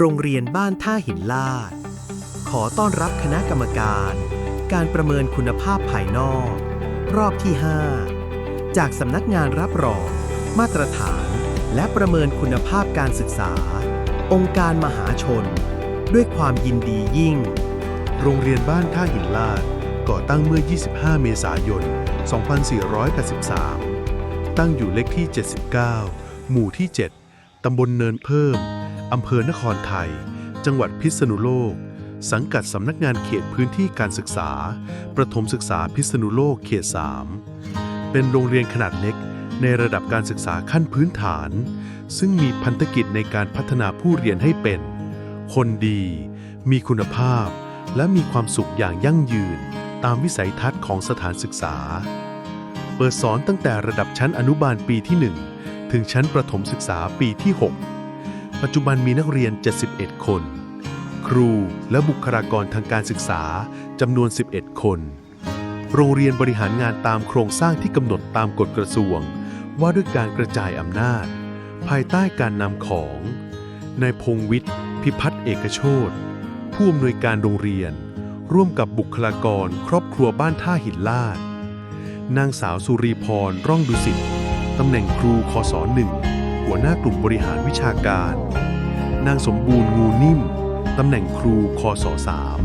โรงเรียนบ้านท่าหินลาด ขอต้อนรับคณะกรรมการ การประเมินคุณภาพภายนอก รอบที่ 5 จากสำนักงานรับรอง มาตรฐาน และประเมินคุณภาพการศึกษา องค์การมหาชน ด้วยความยินดียิ่ง โรงเรียนบ้านท่าหินลาด ก่อตั้งเมื่อ 25 เมษายน 2483 ตั้งอยู่เลขที่ 79 หมู่ที่ 7 ตำบลเนินเพิ่ม อำเภอนครไทย จังหวัดพิษณุโลก สังกัดสำนักงานเขตพื้นที่การศึกษา ประถมศึกษาพิษณุโลกเขต 3 เป็นโรงเรียนขนาดเล็กในระดับการศึกษาขั้นพื้นฐาน ซึ่งมีพันธกิจในการพัฒนาผู้เรียนให้เป็น คนดี มีคุณภาพ และมีความสุขอย่างยั่งยืน ตามวิสัยทัศน์ของสถานศึกษา เปิดสอนตั้งแต่ระดับชั้นอนุบาลปีที่ 1 ถึงชั้นประถมศึกษาปีที่ 6 ปัจจุบันมีนักเรียน 71 คน ครูและบุคลากรทางการศึกษาจำนวน 11 คน โรงเรียนบริหารงานตามโครงสร้างที่กำหนดตามกฎกระทรวง ว่าด้วยการกระจายอำนาจ ภายใต้การนำของนายพงวิทย์ พิพัฒน์เอกโชตผู้อำนวยการโรงเรียน ร่วมกับบุคลากรครอบครัวบ้านท่าหินลาด นางสาวสุรีพร ร่องดุสิตตำแหน่งครูคศหนึ่ง หัวหน้ากลุ่มบริหารวิชาการ นางสมบูรณ์งูนิ่ม ตำแหน่งครูคศสาม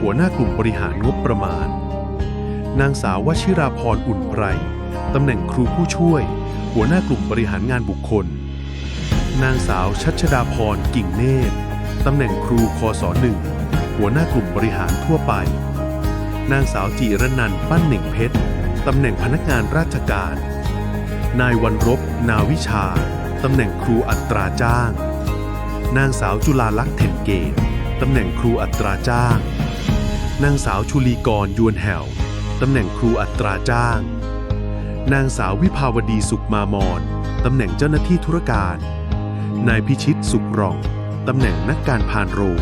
หัวหน้ากลุ่มบริหารงบประมาณ นางสาววชิราพรอุ่นไพรตำแหน่งครูผู้ช่วย หัวหน้ากลุ่มบริหารงานบุคคล นางสาวชัชดาพรกิ่งเนตรตำแหน่งครูคศหนึ่งหัวหน้ากลุ่มบริหารทั่วไป นางสาวจิรนันท์ปั้นหน่งเพชรตำแหน่งพนักงานราชการ นายวันรบ นาวิชา ตำแหน่งครูอัตราจ้าง นางสาวจุลาลักษณ์เถนเกตตำแหน่งครูอัตราจ้าง นางสาวชุลีกรยวนแหวตำแหน่งครูอัตราจ้าง นางสาววิภาวดีสุขมามอนตำแหน่งเจ้าหน้าที่ธุรการ นายพิชิตสุขรองตำแหน่งนักการพานโรง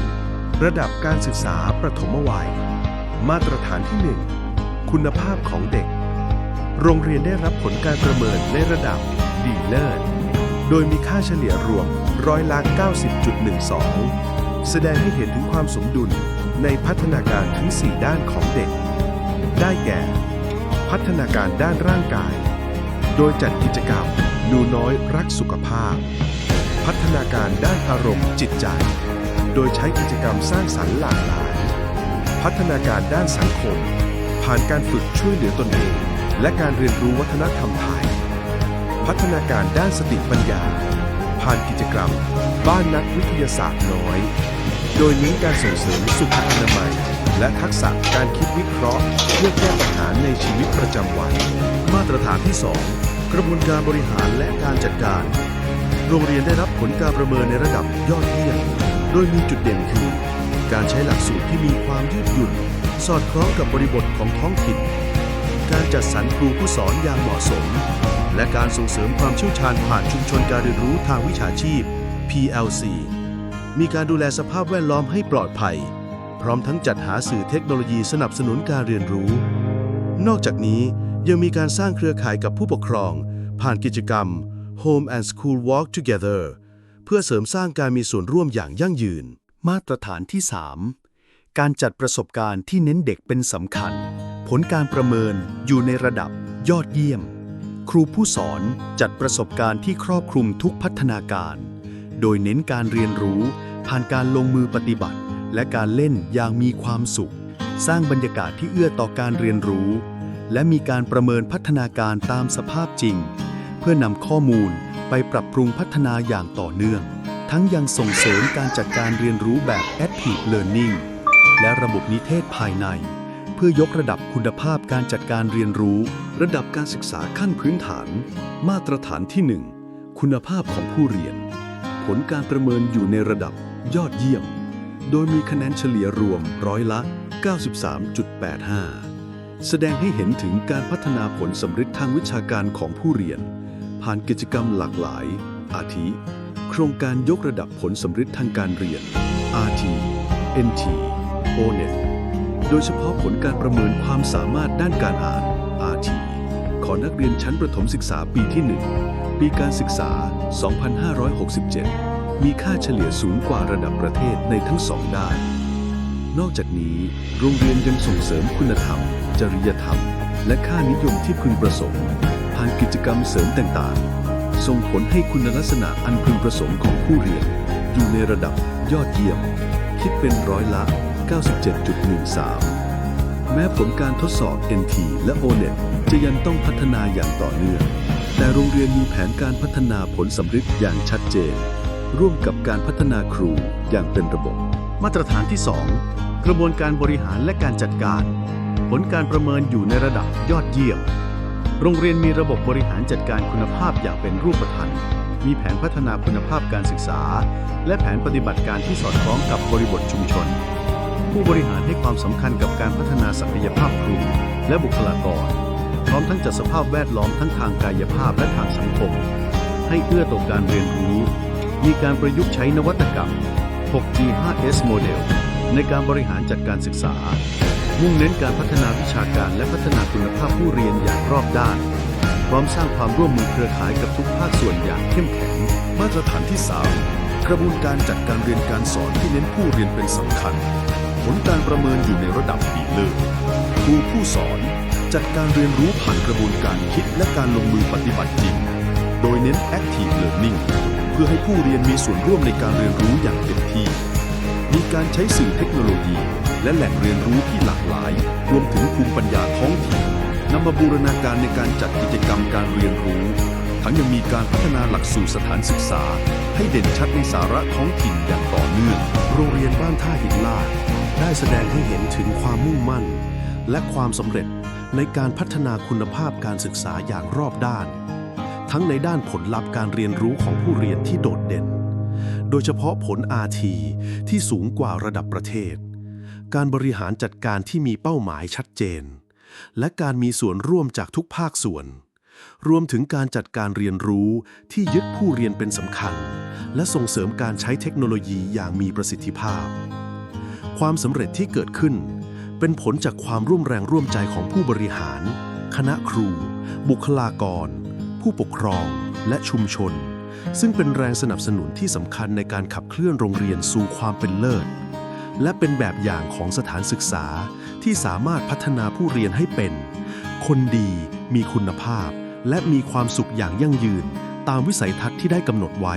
ระดับการศึกษาประถมวัย มาตรฐานที่ 1 คุณภาพของเด็ก โรงเรียนได้รับผลการประเมินในระดับดีเลิศ โดยมีค่าเฉลี่ยรวมร้อยละ90.12 แสดงให้เห็นถึงความสมดุลในพัฒนาการทั้ง 4 ด้านของเด็ก ได้แก่ พัฒนาการด้านร่างกาย โดยจัดกิจกรรมหนูน้อยรักสุขภาพ พัฒนาการด้านอารมณ์จิตใจ โดยใช้กิจกรรมสร้างสรรค์หลากหลาย พัฒนาการด้านสังคม ผ่านการฝึกช่วยเหลือตนเอง และการเรียนรู้วัฒนธรรมไทย พัฒนาการด้านสติปัญญา ผ่านกิจกรรม บ้านนักวิทยาศาสตร์น้อย โดยเน้นการส่งเสริมสุขอนามัย และทักษะการคิดวิเคราะห์เพื่อแก้ปัญหาในชีวิตประจำวัน มาตรฐานที่ 2 กระบวนการบริหารและการจัดการ โรงเรียนได้รับผลการประเมินในระดับยอดเยี่ยมโดยมีจุดเด่นคือ การใช้หลักสูตรที่มีความยืดหยุ่น สอดคล้องกับบริบทของท้องถิ่นการจัดสรรครูผู้สอนอย่างเหมาะสม และการส่งเสริมความเชี่ยวชาญผ่านชุมชนการเรียนรู้ทางวิชาชีพ PLC มีการดูแลสภาพแวดล้อมให้ปลอดภัย พร้อมทั้งจัดหาสื่อเทคโนโลยีสนับสนุนการเรียนรู้ นอกจากนี้ยังมีการสร้างเครือข่ายกับผู้ปกครอง ผ่านกิจกรรม Home and School Walk Together เพื่อเสริมสร้างการมีส่วนร่วมอย่างยั่งยืน มาตรฐานที่ 3 การจัดประสบการณ์ที่เน้นเด็กเป็นสำคัญ ผลการประเมินอยู่ในระดับยอดเยี่ยม ครูผู้สอนจัดประสบการณ์ที่ครอบคลุมทุกพัฒนาการ โดยเน้นการเรียนรู้ ผ่านการลงมือปฏิบัติ และการเล่นอย่างมีความสุข สร้างบรรยากาศที่เอื้อต่อการเรียนรู้ และมีการประเมินพัฒนาการตามสภาพจริง เพื่อนำข้อมูลไปปรับปรุงพัฒนาอย่างต่อเนื่อง ทั้งยังส่งเสริมการจัดการเรียนรู้แบบ Active Learning และระบบนิเทศภายใน เพื่อยกระดับคุณภาพการจัดการเรียนรู้ ระดับการศึกษาขั้นพื้นฐาน มาตรฐานที่ 1 คุณภาพของผู้เรียน ผลการประเมินอยู่ในระดับยอดเยี่ยม โดยมีคะแนนเฉลี่ยรวมร้อยละ 93.85 แสดงให้เห็นถึงการพัฒนาผลสำเร็จทางวิชาการของผู้เรียน ผ่านกิจกรรมหลากหลาย อาทิ โครงการยกระดับผลสำเร็จทางการเรียน RT NT ONET โดยเฉพาะผลการประเมินความสามารถด้านการอ่าน RT ของนักเรียนชั้นประถมศึกษาปีที่ 1 ปีการศึกษา 2567 มีค่าเฉลี่ยสูงกว่าระดับประเทศในทั้งสองด้าน นอกจากนี้ โรงเรียนยังส่งเสริมคุณธรรม จริยธรรม และค่านิยมที่พึงประสงค์ ผ่านกิจกรรมเสริมต่างๆ ส่งผลให้คุณลักษณะอันพึงประสงค์ของผู้เรียน อยู่ในระดับยอดเยี่ยม คิดเป็นร้อยละ 97.13 แม้ผลการทดสอบ NT และ ONET จะยังต้องพัฒนาอย่างต่อเนื่อง แต่โรงเรียนมีแผนการพัฒนาผลสำฤทธิ์อย่างชัดเจน ร่วมกับการพัฒนาครูอย่างเป็นระบบ มาตรฐานที่ 2 กระบวนการบริหารและการจัดการ ผลการประเมินอยู่ในระดับยอดเยี่ยม โรงเรียนมีระบบบริหารจัดการคุณภาพอย่างเป็นรูปธรรมมีแผนพัฒนาคุณภาพการศึกษา และแผนปฏิบัติการที่สอดคล้องกับบริบทชุมชน ผู้บริหารให้ความสำคัญกับการพัฒนาศักยภาพครู และบุคลากร พร้อมทั้งจัดสภาพแวดล้อมทั้งทางกายภาพและทางสังคม ให้เอื้อต่อการเรียนรู้ มีการประยุกต์ใช้นวัตกรรม 6G 5S โมเดลในการบริหารจัดการศึกษา มุ่งเน้นการพัฒนาวิชาการและพัฒนาคุณภาพผู้เรียนอย่างรอบด้าน พร้อมสร้างความร่วมมือเครือข่ายกับทุกภาคส่วนอย่างเข้มแข็ง มาตรฐานที่ 3 กระบวนการจัดการเรียนการสอนที่เน้นผู้เรียนเป็นสำคัญ ผลการประเมินอยู่ในระดับดีเลิศครูผู้สอนจัดการเรียนรู้ผ่านกระบวนการคิดและการลงมือปฏิบัติจริง โดยเน้น Active Learning เพื่อให้ผู้เรียนมีส่วนร่วมในการเรียนรู้อย่างเต็มที่ มีการใช้สื่อเทคโนโลยี และแหล่งเรียนรู้ที่หลากหลาย รวมถึงภูมิปัญญาท้องถิ่นนำมาบูรณาการในการจัดกิจกรรมการเรียนรู้ ทั้งยังมีการพัฒนาหลักสูตรสถานศึกษา ให้เด่นชัดในสาระท้องถิ่นอย่างต่อเนื่อง โรงเรียนบ้านท่าหินลาด ได้แสดงให้เห็นถึงความมุ่งมั่น และความสำเร็จในการพัฒนาคุณภาพการศึกษาอย่างรอบด้าน ทั้งในด้านผลลัพธ์การเรียนรู้ของผู้เรียนที่โดดเด่น โดยเฉพาะผล RT ที่สูงกว่าระดับประเทศ การบริหารจัดการที่มีเป้าหมายชัดเจน และการมีส่วนร่วมจากทุกภาคส่วน รวมถึงการจัดการเรียนรู้ที่ยึดผู้เรียนเป็นสำคัญ และส่งเสริมการใช้เทคโนโลยีอย่างมีประสิทธิภาพ ความสำเร็จที่เกิดขึ้น เป็นผลจากความร่วมแรงร่วมใจของผู้บริหาร คณะครู บุคลากร ผู้ปกครอง และชุมชน ซึ่งเป็นแรงสนับสนุนที่สำคัญในการขับเคลื่อนโรงเรียนสู่ความเป็นเลิศ และเป็นแบบอย่างของสถานศึกษาที่สามารถพัฒนาผู้เรียนให้เป็น คนดีมีคุณภาพ และมีความสุขอย่างยั่งยืน ตามวิสัยทัศน์ที่ได้กำหนดไว้